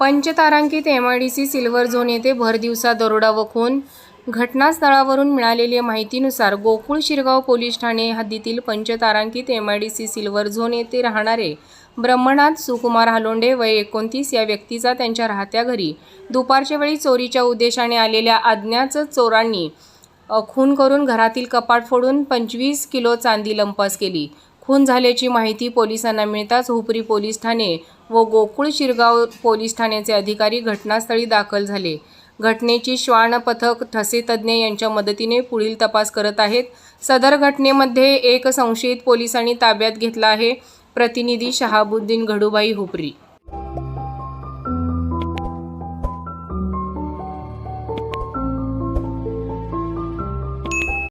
पंचतारांकित M I D C silver zone येथे भरदिवसा दरोडा व खून घटनास्थळावरून मिळालेल्या माहितीनुसार गोकुळ शिरगाव पोलीस ठाणे हद्दीतील पंचतारांकित M I D C silver zone येथे राहणारे ब्रह्मनाथ सुकुमार हालोंडे वय एकोणतीस या व्यक्तीचा त्यांच्या राहत्या घरी दुपारच्या वेळी चोरीच्या उद्देशाने आलेल्या अज्ञात चोरांनी खून करून घरातील कपाट फोडून पंचवीस किलो चांदी लंपास केली. खून झाल्याची माहिती पोलिसांना मिळताच हुपरी पोलीस ठाणे व गोकुळ शिरगाव पोलीस ठाण्याचे अधिकारी घटनास्थळी दाखल झाले. घटनेची श्वान पथक ठसे तज्ज्ञ यांच्या मदतीने पुढील तपास करत आहेत. सदर घटनेमध्ये एक संशयित पोलिसांनी ताब्यात घेतला आहे. प्रतिनिधी शहाबुद्दीन घडूबाई हुपरी.